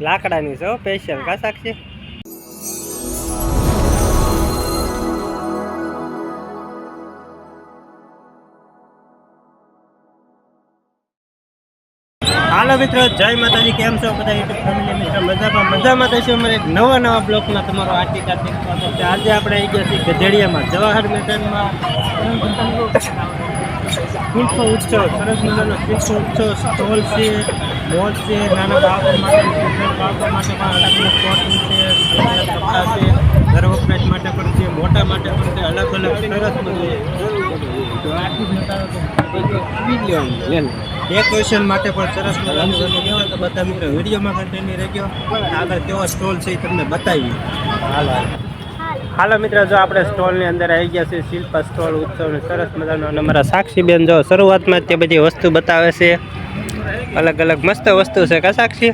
લાકડાની છે સ્પેશિયલ કા સાક્ષી હાલો મિત્રો જય માતાજી કેમ છો બધા યુટ્યુબ ફેમિલી મિત્રો? મજામાં? મજામાં થશે અમારે એક નવા નવા બ્લોકમાં તમારો આર્થિક આર્થિક આજે આપણે આવી ગયા છીએ ગજેડિયામાં જવાહર મેદાનમાં. પુષ્પ ઉત્સવ સરસ મજાનો પુષ્પ ઉત્સવ સ્ટોલ છે મોલ છે નાના બાળકો માટે બાળકો માટે પણ અલગ અલગ કોટન છે કપડાં છે ઘર વપરાશ માટે પણ છે મોટા માટે પણ છે અલગ અલગ સરસ બધું ડેકોરેશન માટે પણ સરસ મજાનું તો બધા મિત્રો વિડીયોમાં કન્ટિન્યુ રહેજો આગળ કેવો સ્ટોલ છે એ તમને બતાવીએ હાલ હાલ હાલો મિત્રો, જો આપણે સ્ટોલની અંદર આવી ગયા છે શિલ્પા સ્ટોલ ઉત્સવની. સરસ મજાનો અને અમારા સાક્ષીબેન જો શરૂઆતમાં તે બધી વસ્તુ બતાવે છે. અલગ અલગ મસ્ત વસ્તુ છે, કા સાક્ષી?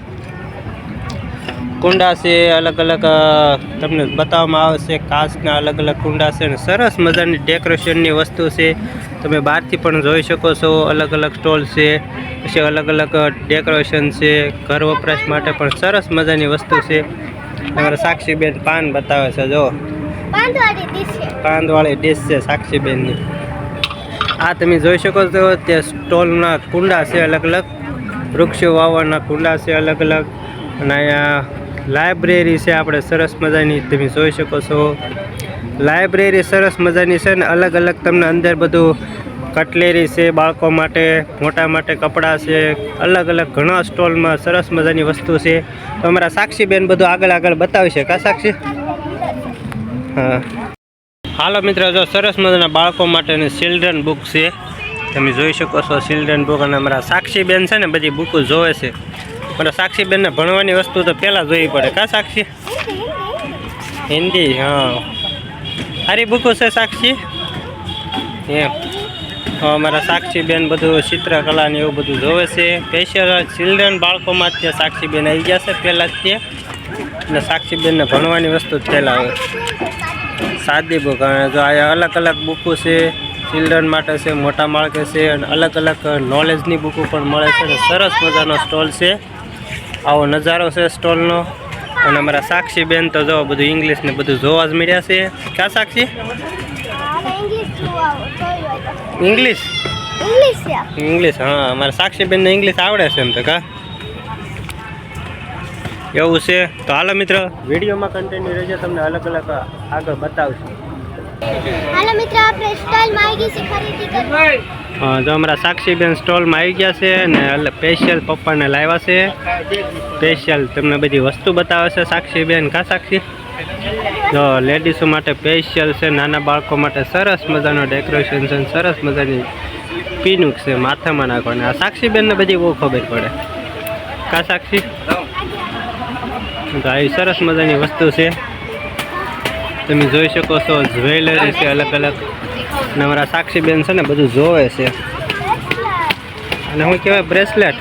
કુંડા છે, અલગ અલગ તમને બતાવવામાં આવે છે કાચના અલગ અલગ કુંડા છે અને સરસ મજાની ડેકોરેશનની વસ્તુ છે. તમે બહારથી પણ જોઈ શકો છો, અલગ અલગ સ્ટોલ છે, પછી અલગ અલગ ડેકોરેશન છે, ઘર વપરાશ માટે પણ સરસ મજાની વસ્તુ છે. અમારા સાક્ષીબેન પાન બતાવે છે, જો. પાંચવાળી ડીશ છે. સાક્ષી ડીશ છે આ તમે જોઈ શકો છો તે સ્ટોલના કુંડા છે અલગ અલગ વૃક્ષો વાવવાના કુંડા છે અલગ અલગ અને અહીંયા લાઇબ્રેરી છે આપણે સરસ મજાની, તમે જોઈ શકો છો. લાઇબ્રેરી સરસ મજાની છે ને અલગ અલગ તમને અંદર બધું કટલેરી છે, બાળકો માટે, મોટા માટે કપડાં છે. અલગ અલગ ઘણા સ્ટોલમાં સરસ મજાની વસ્તુ છે. તો અમારા સાક્ષીબેન બધું આગળ આગળ બતાવશે. કા સાક્ષી? હા. હાલો મિત્રો, જો સરસ મજાના બાળકો માટેની ચિલ્ડ્રન બુક છે. તમે જોઈ શકો છો ચિલ્ડ્રન બુક અને અમારા સાક્ષીબેન છે ને, બધી બુકો જોવે છે. પણ સાક્ષીબેનને ભણવાની વસ્તુ તો પહેલાં જોવી પડે. કા સાક્ષી? હિન્દી, હા. સારી બુકો છે સાક્ષી? એમ. અમારા સાક્ષીબેન બધું ચિત્રકલા ને એવું બધું જોવે છે. સ્પેશિયલ ચિલ્ડ્રન બાળકોમાં જ સાક્ષીબેન આવી ગયા છે પહેલાં જ તે અને સાક્ષીબેનને ભણવાની વસ્તુ જ પહેલાં સાદી બુક અને જો આ અલગ અલગ બુકો છે ચિલ્ડ્રન માટે છે મોટા માળકે છે અને અલગ અલગ નોલેજની બુકો પણ મળે છે. અને સરસ મજાનો સ્ટોલ છે. આવો નજારો છે સ્ટોલનો અને અમારા સાક્ષી બેન તો જો બધું ઇંગ્લિશ ને બધું જોવા જ મળ્યા છે. ક્યાં Sakshi? English English English English હા. અમારા સાક્ષી બેનને ઇંગ્લિશ આવડે છે એમ તો કા? એવું છે? તો હાલો મિત્ર. વિડીયોમાં કન્ટિન્યુ રહેજો તમને અલગ અલગ આગળ બતાવશું. હાલો મિત્ર આપણે સ્ટાઇલમાં આવી ગઈ છે ખરીદી કરવા. હા તો અમારા સાક્ષીબેન સ્ટોલમાં આવી ગયા છે ને સ્પેશિયલ પપ્પાને લાવ્યા છે. સ્પેશિયલ તમને બધી વસ્તુ બતાવે છે સાક્ષીબેન. કા સાક્ષી? તો લેડીઝો માટે સ્પેશિયલ છે નાના બાળકો માટે સરસ મજાનો ડેકોરેશન છે અને સરસ મજાની પીનુક છે માથામાં નાખવાની. આ સાક્ષીબેનને બધી બહુ ખબર પડે. કા સાક્ષી? તો આવી સરસ મજાની વસ્તુ છે. તમે જોઈ શકો છો જ્વેલરી છે અલગ અલગ. અને અમારા સાક્ષીબેન છે ને બધું જોવે છે. અને હું કહેવાય બ્રેસલેટ.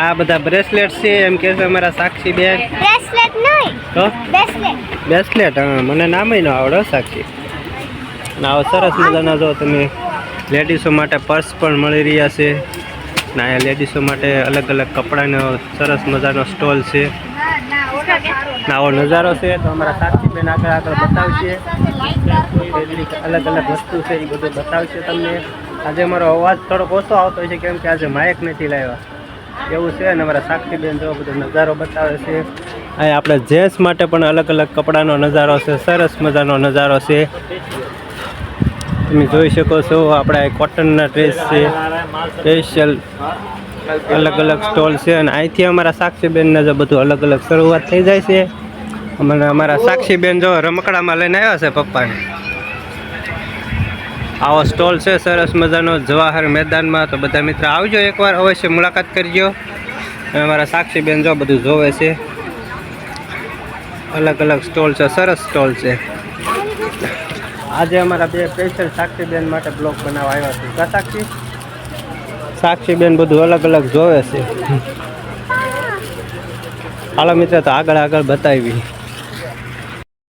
આ બધા બ્રેસલેટ છે એમ કે છે અમારા સાક્ષીબેન. બ્રેસલેટ તો? બ્રેસલેટ. હા મને નામે ન આવડે સાક્ષી. અને આવો સરસ મજાના જો તમે લેડીઝો માટે પર્સ પણ મળી રહ્યા છે. ને અહીંયા લેડીઝો માટે અલગ અલગ કપડાનો સરસ મજાનો સ્ટોલ છે. ને આવો નજારો છે તો અમારા સાક્ષીબેન આગળ આગળ બતાવશે. અલગ અલગ વસ્તુ છે, એ બધું બતાવશે તમને. આજે મારો અવાજ થોડોક ઓછો આવતો છે, કેમ કે આજે માયક નથી લાવ્યા. એવું છે અને અમારા સાક્ષીબેન જો બધો નજારો બતાવે છે. અહીં આપણે જેન્ટ્સ માટે પણ અલગ અલગ કપડાનો નજારો છે, સરસ મજાનો નજારો છે. તમે જોઈ શકો છો, આપણે કોટનના ડ્રેસ છે. સ્પેશિયલ અલગ અલગ સ્ટોલ છે અને અહીંથી અમારા સાક્ષીબેનને જો બધું અલગ અલગ શરૂઆત થઈ જાય છે. અમને અમારા સાક્ષીબેન જો રમકડામાં લઈને આવ્યા છે પપ્પાને. આવો સ્ટોલ છે, સરસ મજાનો જવાહર મેદાનમાં. તો બધા મિત્રો આવજો એકવાર, અવશ્ય મુલાકાત કરજો. અમારા સાક્ષીબેન જો બધું જોવે છે. અલગ અલગ સ્ટોલ છે, સરસ સ્ટોલ છે. આજે અમારા બે સ્પેશિયલ સાક્ષીબેન માટે બ્લોગ બનાવવા આવ્યા છે. કા સાક્ષી? સાક્ષીબેન બધું અલગ અલગ જોવે છે. હાલો મિત્ર તો આગળ આગળ બતાવી.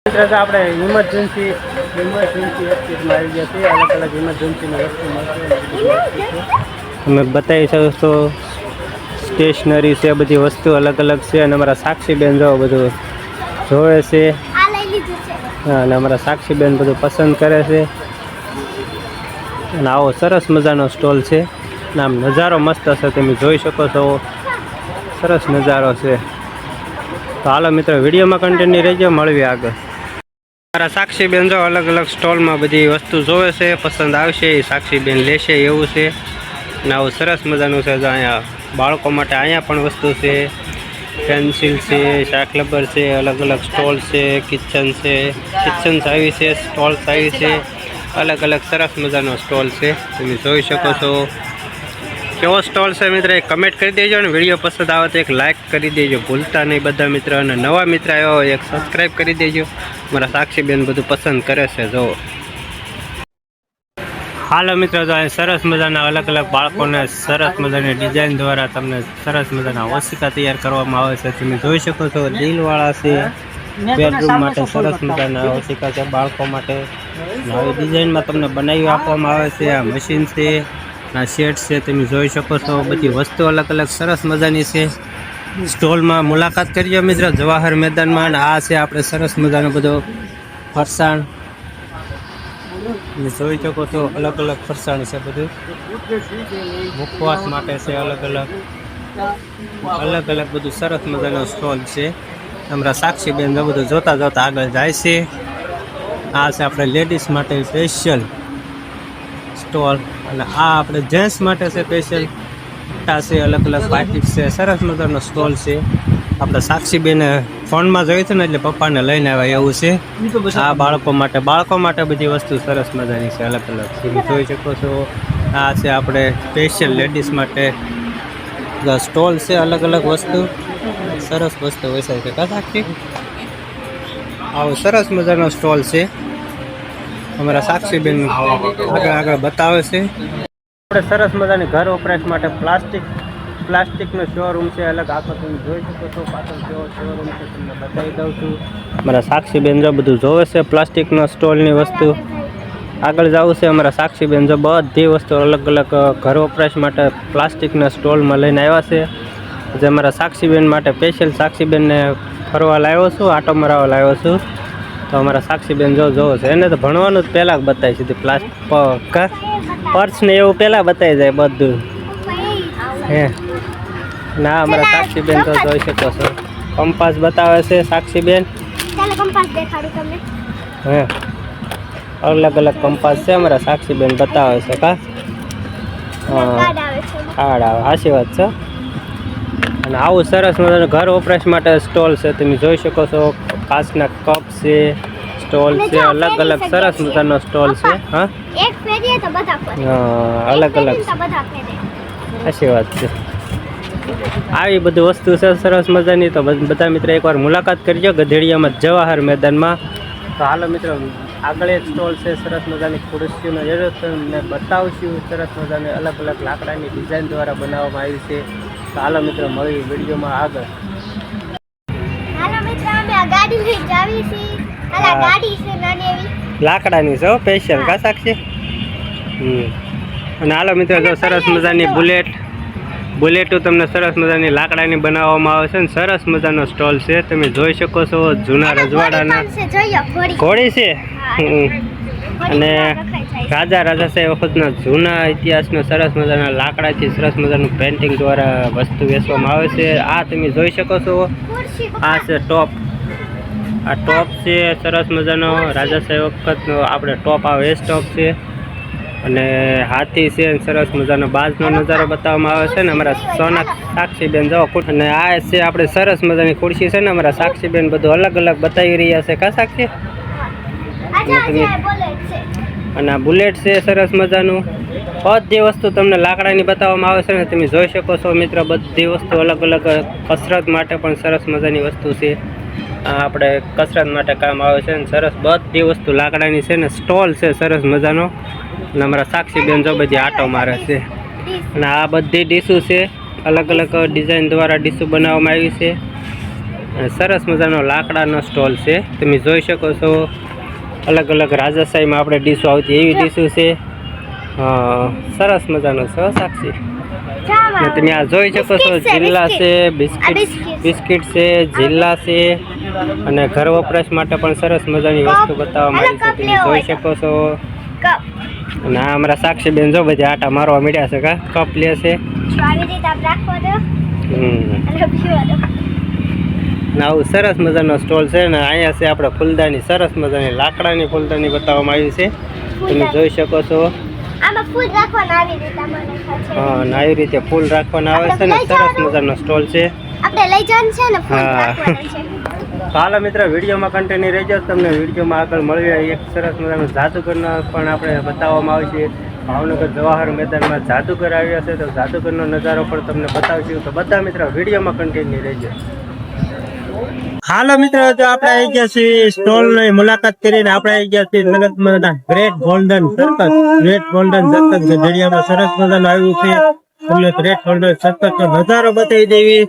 મિત્ર આપણે ઇમરજન્સી ઇમરજન્સી એક્ટિવમાં આવી ગયા છીએ. અલગ અલગ ઇમરજન્સીની વસ્તુ તમે બતાવી શકો છો સ્ટેશનરી છે બધી વસ્તુ અલગ અલગ છે અને અમારા સાક્ષીબેન જો બધું જોવે છે. આ લઈ લીધું છે. હા, અને અમારા સાક્ષીબેન બધું પસંદ કરે છે. અને આવો સરસ મજાનો સ્ટોલ છે. આમ નજારો મસ્ત હશે, તમે જોઈ શકો છો. સરસ નજારો છે. તો હાલો મિત્રો, વિડીયોમાં કન્ટિન્યુ રહેજો મળવી આગળ. મારા સાક્ષીબેન જો અલગ અલગ સ્ટોલમાં બધી વસ્તુ જોવે છે, પસંદ આવશે, એ સાક્ષીબેન લેશે, એવું છે. અને આવું સરસ મજાનું છે અહીંયા બાળકો માટે અહીંયા પણ વસ્તુ છે. પેન્સિલ છે, શાક રબર છે, અલગ અલગ સ્ટોલ છે કિચન છે. કિચન્સ આવી છે સ્ટોલ્સ આવી છે. અલગ અલગ સરસ મજાનો સ્ટોલ છે, તમે જોઈ શકો છો. કેવો સ્ટોલ છે મિત્ર? એ કમેન્ટ કરી દેજો અને વીડિયો પસંદ આવે તો એક લાઇક કરી દેજો. ભૂલતા નહીં બધા મિત્ર અને નવા મિત્ર આવ્યા હોય એક સબસ્ક્રાઈબ કરી દેજો. મારા સાક્ષીબેન બધું પસંદ કરે છે જો હાલો મિત્રો તો અહીં સરસ મજાના અલગ અલગ બાળકોને સરસ મજાની ડિઝાઇન દ્વારા તમને સરસ મજાના ઓશિકા તૈયાર કરવામાં આવે છે. તમે જોઈ શકો છો દિલવાળા છે. બેડરૂમ માટે સરસ મજાના ઓશિકા છે બાળકો માટે. નવી ડિઝાઇનમાં તમને બનાવી આપવામાં આવે છે. આ મશીન છે. આ શેડ છે, તમે જોઈ શકો છો, બધી વસ્તુ અલગ અલગ સરસ મજાની છે. સ્ટોલમાં મુલાકાત કરીએ મિત્ર, જવાહર મેદાનમાં અને આ છે આપણે સરસ મજાનો બધો ફરસાણ. જોઈ શકો છો, અલગ અલગ ફરસાણ છે બધું. મુખવાસ માટે છે અલગ અલગ. અલગ અલગ બધું સરસ મજાનો સ્ટોલ છે. અમારા સાક્ષીબેન બધું જોતા જોતા આગળ જાય છે. આ છે આપણે લેડીઝ માટે સ્પેશિયલ સ્ટોલ. અને આ આપણે જેન્ટ્સ માટે છે સ્પેશિયલ છે અલગ અલગ પાકીટ છે. સરસ મજાનો સ્ટોલ છે. આપણે સાક્ષીબેન ફોનમાં જોયું છે ને એટલે પપ્પાને લઈને આવ્યા એવું છે. આ બાળકો માટે બાળકો માટે બધી વસ્તુ સરસ મજાની છે, અલગ અલગ. તમે જોઈ શકો છો. આ છે આપણે સ્પેશિયલ લેડીઝ માટે સ્ટોલ છે, અલગ અલગ વસ્તુ. સરસ વસ્તુ વેચાય છે. કા આવો સરસ મજાનો સ્ટોલ છે. અમારા સાક્ષીબેન આગળ આગળ બતાવે છે. આપણે સરસ મજાની ઘર વપરાશ માટે પ્લાસ્ટિક, પ્લાસ્ટિકનો શોરૂમ છે. અલગ આખો તમે જોઈ શકો છો. પાછળ કેવો શોરૂમ છે. તમને બતાવી દઉં છું. અમારા સાક્ષીબેન જો બધું જોવે છે પ્લાસ્ટિકનો સ્ટોલની વસ્તુ. આગળ જવું છે અમારા સાક્ષીબેન જો બધી વસ્તુ અલગ અલગ ઘર વપરાશ માટે પ્લાસ્ટિકના સ્ટોલમાં લઈને આવ્યા છે. જે અમારા સાક્ષીબેન માટે સ્પેશિયલ સાક્ષીબેનને ફરવા લાવ્યો છું, આટો મરાવવા લાવ્યો છું. તો અમારા સાક્ષીબેન જો જોવો છે. એને તો ભણવાનું જ પહેલાં જ બતાવી સીધી પ્લાસ્ટિક પર્સ ને એવું પહેલાં બતાવી જાય બધું. હે. ના અમારા સાક્ષીબેન તો જોઈ શકો છો. કંપાસ બતાવે છે સાક્ષીબેન. હે. અલગ અલગ કંપાસ છે અમારા સાક્ષીબેન બતાવે છે કા? હા. કાર્ડ આવે છે. આવે. સાચી વાત છે. અને આવું સરસ મજાનું ઘર વપરાશ માટે સ્ટોલ છે. તમે જોઈ શકો છો. કાચના કપ છે સ્ટોલ છે અલગ અલગ સરસ મજાનો સ્ટોલ છે હા? એક ફેરીએ તો બધા હા, અલગ અલગ. તો બધા ફેરે. સાચી વાત છે. આવી બધી વસ્તુ છે સરસ મજાની. તો બધા મિત્રો એકવાર મુલાકાત કરજો ગધેડિયામાં જવાહર મેદાનમાં. તો હાલો મિત્રો આગળ એક સ્ટોલ છે સરસ મજાની ખુરશીઓનો જરૂર તમને બતાવશું. સરસ મજાની અલગ અલગ લાકડાની ડિઝાઇન દ્વારા બનાવવામાં આવી છે. તો હાલો મિત્રો મળી વિડીયોમાં આગળ. ગાડી છે નાની એવી. લાકડાની છે સ્પેશિયલ કા સાક્ષી અને હાલો મિત્રો જો સરસ મજાની બુલેટ બુલેટો તમને સરસ મજાની લાકડાની બનાવવામાં આવે છે ને સરસ મજાનો સ્ટોલ છે. તમે જોઈ શકો છો જૂના રજવાડાના. ઘોડી. છે? છે અને છે. રાજા સાહેબ વખતના જૂના ઇતિહાસનો સરસ મજાના લાકડાથી સરસ મજાનું પેન્ટિંગ દ્વારા વસ્તુ વેચવામાં આવે છે. આ તમે જોઈ શકો છો. આ છે ટોપ આ ટોપ છે સરસ મજાનો. રાજા સાહેબ વખતનો આપણે ટોપ આવે એ ટોપ છે. અને હાથી છે સરસ મજાનો બાજનો નજારો બતાવવામાં આવે છે ને. અમારા સોના સાક્ષીબેન જો અને આ છે આપણે સરસ મજાની ખુરશી છે ને. અમારા સાક્ષીબેન બધું અલગ અલગ બતાવી રહ્યા છે. કા સાક્ષી? અને આ બુલેટ છે. સરસ મજાનું. બધી વસ્તુ તમને લાકડાની બતાવવામાં આવે છે ને. તમે જોઈ શકો છો મિત્ર બધી વસ્તુ અલગ અલગ કસરત માટે પણ સરસ મજાની વસ્તુ છે. આપણે કસરત માટે કામ આવે છે ને સરસ બધી વસ્તુ લાકડાની છે ને સ્ટોલ છે સરસ મજાનો. અને અમારા સાક્ષીબેન જો બધી આટો મારે છે. અને આ બધી ડીશું છે અલગ અલગ ડિઝાઇન દ્વારા ડીશું બનાવવામાં આવી છે. અને સરસ મજાનો લાકડાનો સ્ટોલ છે. તમે જોઈ શકો છો અલગ અલગ રાજાશાહીમાં આપણે ડીશો આવતી એવી ડીશું છે. સરસ મજાનો છે સાક્ષી. તમે આ જોઈ શકો છો જિલ્લા છે બિસ્કિટ. બિસ્કિટ છે જિલ્લા છે. અને ઘર વપરાશ માટે પણ સરસ મજાની વસ્તુ બતાવવામાં આવી છે તમે જોઈ શકો છો. અને આ અમારા સાક્ષીબેન જો બધી આટા મારવા મળ્યા છે કા? કપ લે છે. આવી ને સરસ મજાનો સ્ટોલ છે ને અહીંયા છે આપણે ફૂલદાની સરસ મજાની લાકડાની ફૂલદાની બતાવવામાં આવી છે. તમે જોઈ શકો છો. રાખવાના આવી રીતે હા આવી ફૂલ રાખવાના આવે છે ને સરસ મજાનો સ્ટોલ છે. આપણે લઈ જવાનું છે ને ફૂલ હા. છે. હાલો મિત્ર, વિડીયોમાં કન્ટિન્યુ રહેજો. તમને વિડીયોમાં આગળ મળી એક સરસ મજાનું જાદુગરનો પણ આપણે બતાવવામાં આવશે ભાવનગર જવાહર મેદાનમાં જાદુગર આવ્યા છે, તો જાદુગરનો નજારો પણ તમને બતાવશું. તો બધા મિત્રો, વિડીયોમાં કન્ટિન્યુ રહેજો. હાલો મિત્રો, તો આપણે આવી ગયા છીએ સ્ટોલની મુલાકાત કરીને. આપણે આવી ગયા છીએ નગદમાં great golden circus great golden circus ગઢડિયામાં સરસ મજાનું આવ્યું છે. તમને ગ્રેટ ગોલ્ડન સર્કસ નજારો બતાવી દેવી.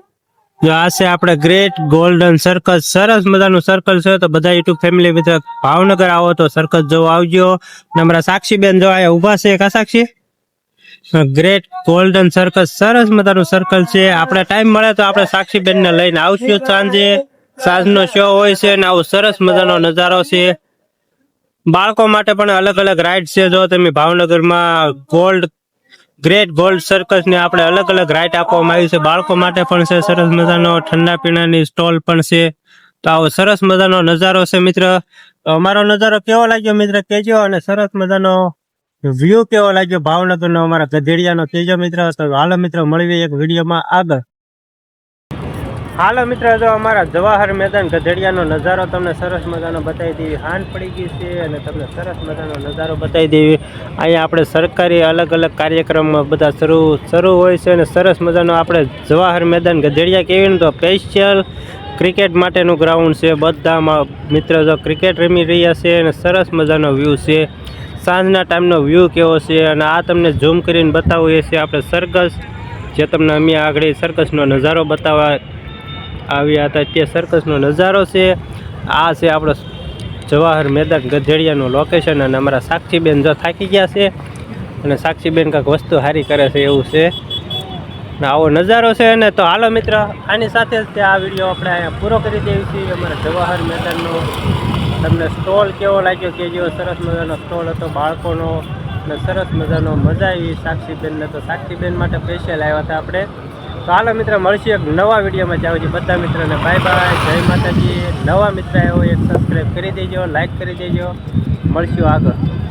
જો આ છે આપણે ગ્રેટ ગોલ્ડન સર્કસ સરસ મજાનું સર્કલ છે, તો બધા યુટ્યુબ ફેમિલી બધા ભાવનગર આવો તો સર્કસ જોવા આવજો. ને અમારા સાક્ષીબેન જો અહીંયા ઊભા છે, કા સાક્ષી? ગ્રેટ ગોલ્ડન સર્કસ સરસ મજાનું સર્કલ છે. આપણે ટાઈમ મળે તો આપણે સાક્ષીબેન ને લઈને આવશું સાંજે. સાંજનો શો હોય છે ને આવો સરસ મજાનો નજારો છે. બાળકો માટે પણ અલગ અલગ રાઈડ છે. જો તમે ભાવનગરમાં ગોલ્ડ ગ્રેટ ગોલ્ડ સર્કસ ને આપણે અલગ અલગ રાઇટ આપવામાં આવી છે. બાળકો માટે પણ છે, સરસ મજાનો ઠંડા પીણાની સ્ટોલ પણ છે. તો આવો સરસ મજાનો નજારો છે મિત્ર. અમારો નજારો કેવો લાગ્યો મિત્ર? કેજો અને સરસ મજાનો વ્યૂ કેવો લાગ્યો? ભાવનગરનો અમારા ગધેડિયાનો કેજો મિત્ર. તો હાલો મિત્ર, મળીએ એક વિડીયોમાં આગળ. હાલો મિત્ર, જો અમારા જવાહર મેદાન ગધેડિયાનો નજારો તમને સરસ મજાનો બતાવી દેવી. હાન પડી ગઈ છે અને તમને સરસ મજાનો નજારો બતાવી દેવી. અહીંયા આપણે સરકારી અલગ અલગ કાર્યક્રમમાં બધા શરૂ શરૂ હોય છે અને સરસ મજાનો આપણે જવાહર મેદાન ગધેડિયા કેવી તો સ્પેશિયલ ક્રિકેટ માટેનું ગ્રાઉન્ડ છે. બધામાં મિત્ર જો ક્રિકેટ રમી રહ્યા છે અને સરસ મજાનો વ્યૂ છે. સાંજના ટાઈમનો વ્યૂ કેવો છે અને આ તમને ઝૂમ કરીને બતાવું છીએ આપણે સરકસ જે તમને અમે આગળ સરકસનો નજારો બતાવવા આવ્યા હતા. તે સર્કસનો નજારો છે. આ છે આપણો જવાહર મેદાન ગધેડિયાનું લોકેશન અને અમારા સાક્ષીબેન જો થાકી ગયા છે અને સાક્ષીબેન કાંઈક વસ્તુ સારી કરે છે એવું છે. ને આવો નજારો છે ને તો હાલો મિત્ર, આની સાથે જ આ વીડિયો આપણે અહીંયા પૂરો કરી દેવી છીએ અમારા જવાહર મેદાનનો તમને સ્ટોલ કેવો લાગ્યો કે જેવો સરસ મજાનો સ્ટોલ હતો, બાળકોનો અને સરસ મજાનો મજા આવી સાક્ષીબેનને. તો સાક્ષીબેન માટે સ્પેશિયલ આવ્યા હતા આપણે. તો હાલો મિત્ર, મળશું એક નવા વિડીયોમાં. જાવ છે બધા મિત્રોને બાય બાય જય માતાજી. નવા મિત્ર એવો એક સબસ્ક્રાઈબ કરી દેજો લાઈક કરી દેજો. મળશું આગળ.